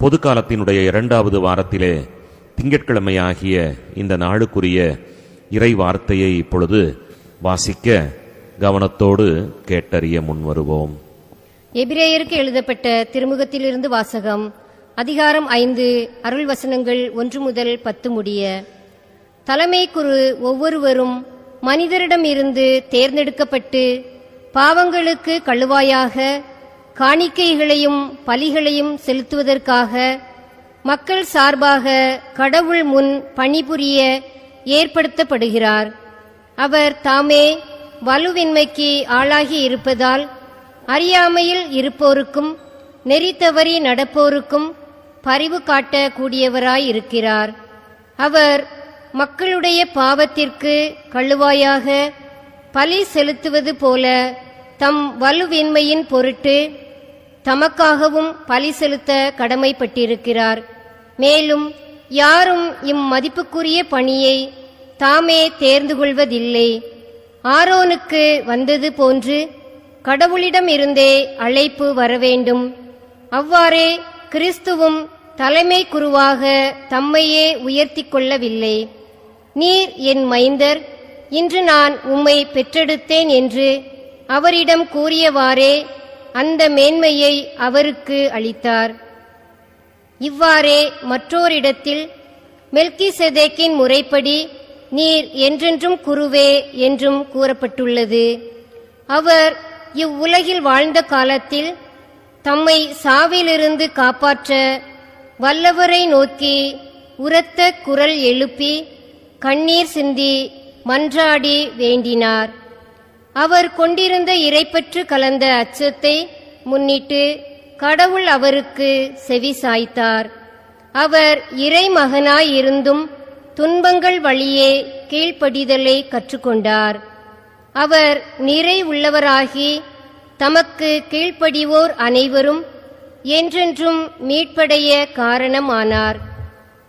பொது காலத்தினுடைய இரண்டாவது வாரத்திலே திங்கட்கிழமையாகிய இந்த நாளுக்குரிய இறை வார்த்தையை இப்பொழுது வாசிக்க கவனத்தோடு கேட்டறிய முன்வருவோம். எபிரேயருக்கு எழுதப்பட்ட திருமுகத்திலிருந்து வாசகம் அதிகாரம் ஐந்து அருள் வசனங்கள் ஒன்று முதல் பத்து முடிய தலைமை குரு ஒவ்வொருவரும் மனிதரிடமிருந்து தேர்ந்தெடுக்கப்பட்டு பாவங்களுக்கு கழுவாயாக காணிக்கைகளையும் பலிகளையும் செலுத்துவதற்காக மக்கள் சார்பாக கடவுள் முன் பணிபுரிய ஏற்படுத்தப்படுகிறார். அவர் தாமே வலுவின்மைக்கு ஆளாகி இருப்பதால் அறியாமையில் இருப்போருக்கும் நெறி தவறி நடப்போருக்கும் பரிவு காட்டக்கூடியவராயிருக்கிறார். அவர் மக்களுடைய பாவத்திற்கு கழுவாயாக பலி செலுத்துவது போல தம் வலுவின்மையின் பொருட்டு தமக்காகவும் பலி செலுத்த கடமைப்பட்டிருக்கிறார். மேலும் யாரும் இம்மதிப்புக்குரிய பணியை தாமே தேர்ந்து கொள்வதில்லை. ஆரோனுக்கு வந்தது போன்று கடவுளிடம் இருந்தே அழைப்பு வரவேண்டும். அவ்வாறே கிறிஸ்துவும் தலைமை குருவாக தம்மையே உயர்த்தி கொள்ளவில்லை. நீர் என் மைந்தர் இன்று நான் உம்மை பெற்றெடுத்தேன் என்று அவரிடம் கூறியவாறே அந்த மேன்மையை அவருக்கு அளித்தார். இவ்வாறே மற்றோரிடத்தில் மெல்கிசெதேக்கின் முறைப்படி நீர் என்றென்றும் குருவே என்றும் கூறப்பட்டுள்ளது. அவர் இவ்வுலகில் வாழ்ந்த காலத்தில் தம்மை சாவிலிருந்து காப்பாற்ற வல்லவரை நோக்கி உரத்த குரல் எழுப்பி கண்ணீர் சிந்தி மன்றாடி வேண்டினார். அவர் கொண்டிருந்த இறைப்பற்று கலந்த அச்சத்தை முன்னிட்டு கடவுள் அவருக்கு செவி சாய்த்தார். அவர் இறைமகனாயிருந்தும் துன்பங்கள் வழியே கீழ்ப்படிதலை கற்றுக்கொண்டார். அவர் நிறை உள்ளவராகி தமக்கு கீழ்ப்படிவோர் அனைவரும் என்றென்றும் மீட்படைய காரணமானார்.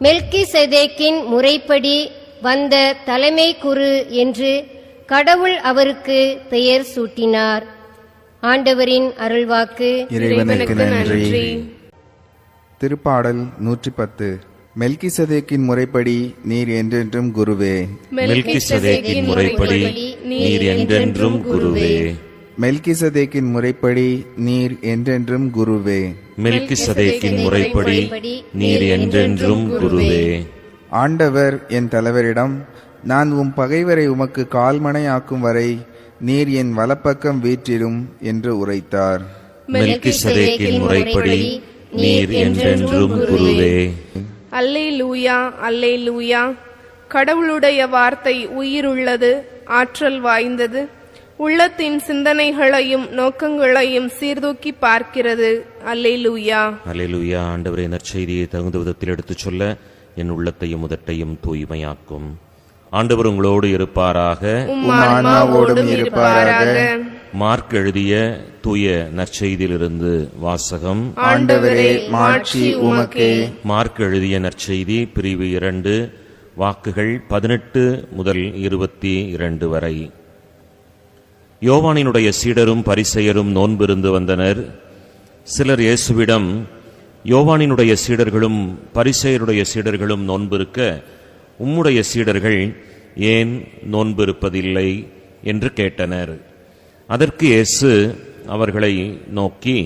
மெல்கி செதேக்கின் முறைப்படி வந்த தலைமை குரு என்று கடவுள் அவருக்கு பெயர் சூட்டினார். ஆண்டவரின் அருள்வாக்கு இறைவனுக்கு நன்றி. திருப்பாடல் நூற்றி பத்து மெல்கிசதேக்கின் முறைப்படி நீர் என்றென்றும் குருவே. மெல்கிசதேக்கின் முறைப்படி நீர் என்றென்றும் குருவே. மெல்கிசதேக்கின் முறைப்படி நீர் என்றென்றும் குருவே. மெல்கிசதேக்கின் முறைப்படி நீர் என்றென்றும் குருவே. ஆண்டவர் என் தலைவரிடம் நான் உம் பகைவரை உமக்கு கால்மனையாக்கும் வரை நீர் என் வலப்பக்கம் வீற்றிடும் என்று உரைத்தார். மெல்கிசதேக்கின் முறைப்படி நீர் என்றென்றும் குருவே அல்லே லூயா அல்லே லூயா கடவுளுடைய வார்த்தை உயிருள்ளது ஆற்றல் வாய்ந்தது. உள்ளத்தின் சிந்தனைகளையும் நோக்கங்களையும் சீர்தூக்கி பார்க்கிறது. அல்லே லூயா அலையிலுயா ஆண்டவரே நற்செய்தியை தகுந்த விதத்தில் எடுத்துச் சொல்ல என் உள்ளத்தையும் உதட்டையும் தூய்மையாக்கும். ஆண்டவர் உங்களோடு இருப்பாராக. ஆன்மாவோடும் இருப்பாராக. மார்க் எழுதிய தூய நற்செய்தியிலிருந்து வாசகம். ஆண்டவரே மாட்சி உமக்கே. மார்க் எழுதிய நற்செய்தி பிரிவு இரண்டு வாக்குகள் பதினெட்டு முதல் இருபத்தி இரண்டு வரை. யோவானினுடைய சீடரும் பரிசெயரும் நோன்பிருந்து வந்தனர். சிலர் இயேசுவிடம் யோவானினுடைய சீடர்களும் பரிசெயருடைய சீடர்களும் நோன்பிருக்க உம்முடைய சீடர்கள் ஏன் நோன்பிருப்பதில்லை என்று கேட்டனர். அதற்கு இயேசு அவர்களை நோக்கி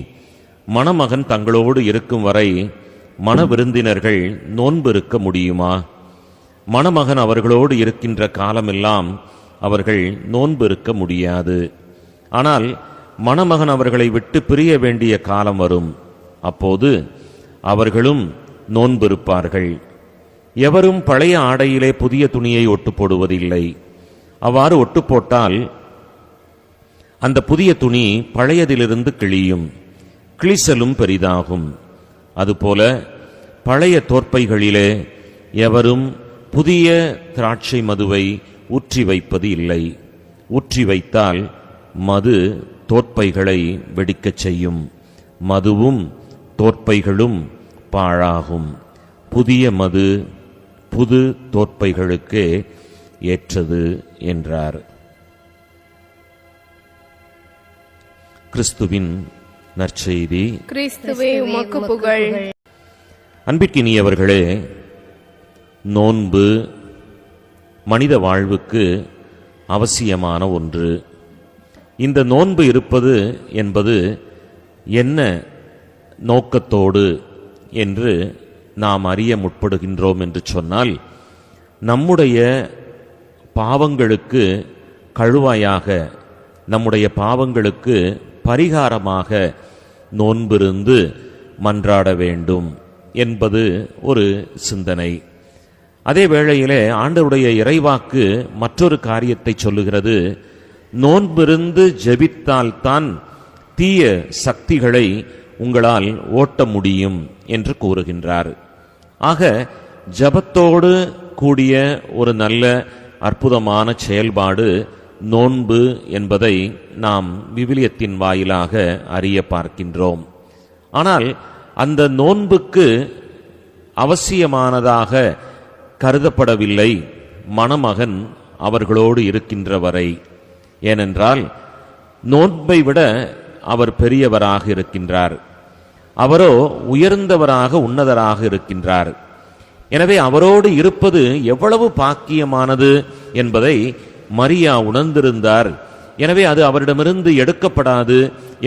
மணமகன் தங்களோடு இருக்கும் வரை மணவிருந்தினர்கள் நோன்பிருக்க முடியுமா? மணமகன் அவர்களோடு இருக்கின்ற காலமெல்லாம் அவர்கள் நோன்பு இருக்க முடியாது. ஆனால் மணமகன் அவர்களை விட்டு பிரிய வேண்டிய காலம் வரும். அப்போது அவர்களும் நோன்பிருப்பார்கள். எவரும் பழைய ஆடையிலே புதிய துணியை ஒட்டு போடுவதில்லை அவ்வாறு ஒட்டு போட்டால் அந்த புதிய துணி பழையதிலிருந்து கிழியும். கிழிசலும் பெரிதாகும். அதுபோல பழைய தோற்பைகளிலே எவரும் புதிய திராட்சை மதுவை ஊற்றி வைப்பது இல்லை. ஊற்றி வைத்தால் மது தோற்பைகளை வெடிக்கச் செய்யும். மதுவும் தோற்பைகளும் பாழாகும். புதிய மது புது தோற்பைகளுக்கே ஏற்றது என்றார். கிறிஸ்துவின் நற்செய்தி. கிறிஸ்துவே உமக்கு புகழ். அன்பிற்கினியவர்களே நோன்பு மனித வாழ்வுக்கு அவசியமான ஒன்று. இந்த நோன்பு இருப்பது என்பது என்ன நோக்கத்தோடு என்று நாம் அறிய முற்படுகின்றோம் என்று சொன்னால் நம்முடைய பாவங்களுக்கு கழுவாயாக நம்முடைய பாவங்களுக்கு பரிகாரமாக நோன்பிருந்து மன்றாட வேண்டும் என்பது ஒரு சிந்தனை. அதே வேளையிலே ஆண்டருடைய இறைவாக்கு மற்றொரு காரியத்தை சொல்லுகிறது. நோன்பிருந்து ஜெபித்தால்தான் தீய சக்திகளை உங்களால் ஓட்ட முடியும் என்று கூறுகின்றார். ஆக ஜபத்தோடு கூடிய ஒரு நல்ல அற்புதமான செயல்பாடு நோன்பு என்பதை நாம் விவிலியத்தின் வாயிலாக அறிய பார்க்கின்றோம். ஆனால் அந்த நோன்புக்கு அவசியமானதாக கருதப்படவில்லை மணமகன் அவர்களோடு இருக்கின்ற வரை ஏனென்றால் நோன்பை விட அவர் பெரியவராக இருக்கின்றார். அவரோ உயர்ந்தவராக உன்னதராக இருக்கின்றார். எனவே அவரோடு இருப்பது எவ்வளவு பாக்கியமானது என்பதை மரியா உணர்ந்திருந்தார். எனவே அது அவரிடமிருந்து எடுக்கப்படாது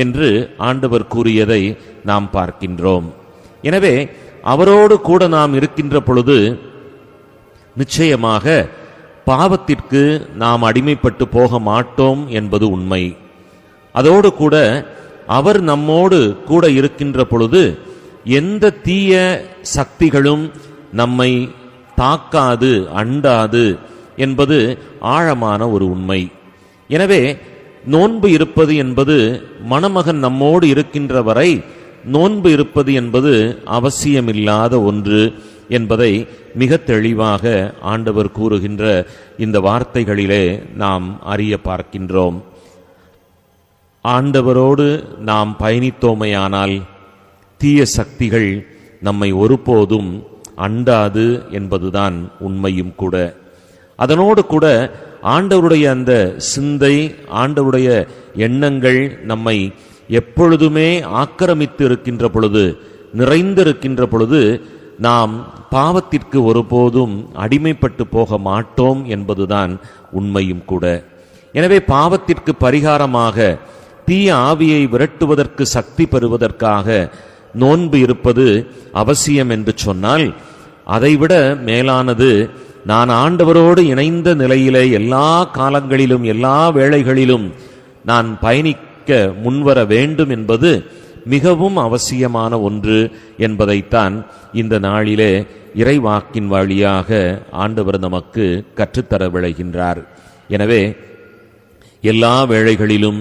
என்று ஆண்டவர் கூறியதை நாம் பார்க்கின்றோம். எனவே அவரோடு கூட நாம் இருக்கின்ற பொழுது நிச்சயமாக பாவத்திற்கு நாம் அடிமைப்பட்டு போக மாட்டோம் என்பது உண்மை. அதோடு கூட அவர் நம்மோடு கூட இருக்கின்ற பொழுது எந்த தீய சக்திகளும் நம்மை தாக்காது அண்டாது என்பது ஆழமான ஒரு உண்மை. எனவே நோன்பு இருப்பது என்பது மணமகன் நம்மோடு இருக்கின்ற வரை நோன்பு இருப்பது என்பது அவசியமில்லாத ஒன்று என்பதை மிக தெளிவாக ஆண்டவர் கூறுகின்ற இந்த வார்த்தைகளிலே நாம் அறிய பார்க்கின்றோம். ஆண்டவரோடு நாம் பயணித்தோமையானால் தீய சக்திகள் நம்மை ஒருபோதும் அண்டாது என்பதுதான் உண்மையும் கூட. அதனோடு கூட ஆண்டவருடைய அந்த சிந்தை ஆண்டவருடைய எண்ணங்கள் நம்மை எப்பொழுதுமே ஆக்கிரமித்து இருக்கின்ற பொழுது நிறைந்திருக்கின்ற பொழுது நாம் பாவத்திற்கு ஒருபோதும் அடிமைப்பட்டு போக மாட்டோம் என்பதுதான் உண்மையும் கூட. எனவே பாவத்திற்கு பரிகாரமாக தீய ஆவியை விரட்டுவதற்கு சக்தி பெறுவதற்காக நோன்பு இருப்பது அவசியம் என்று சொன்னால் அதைவிட மேலானது நான் ஆண்டவரோடு இணைந்த நிலையிலே எல்லா காலங்களிலும் எல்லா வேளைகளிலும் நான் பயணிக்க முன்வர வேண்டும் என்பது மிகவும் அவசியமான ஒன்று என்பதைத்தான் இந்த நாளிலே இறைவாக்கின் வழியாக ஆண்டவர் நமக்கு கற்றுத்தர விளைகின்றார் எனவே எல்லா வேளைகளிலும்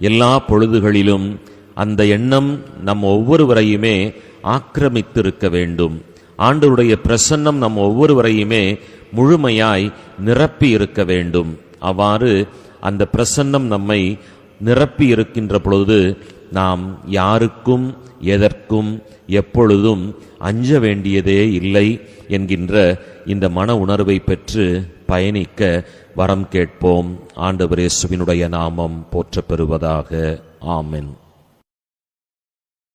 எல்லா பொழுதுகளிலும் அந்த எண்ணம் நம் ஒவ்வொருவரையுமே ஆக்கிரமித்திருக்க வேண்டும். ஆண்டருடைய பிரசன்னம் நம் ஒவ்வொருவரையுமே முழுமையாய் நிரப்பி இருக்க வேண்டும். அவ்வாறு அந்த பிரசன்னம் நம்மை நிரப்பி இருக்கின்ற பொழுது நாம் யாருக்கும் எதற்கும் எப்பொழுதும் அஞ்ச வேண்டியதே இல்லை என்கின்ற இந்த மன உணர்வை பெற்று பயணிக்க வரம் கேட்போம். ஆண்டவர் இயேசுவினுடைய நாமம் போற்றப்பெறுவதாக. ஆமென்.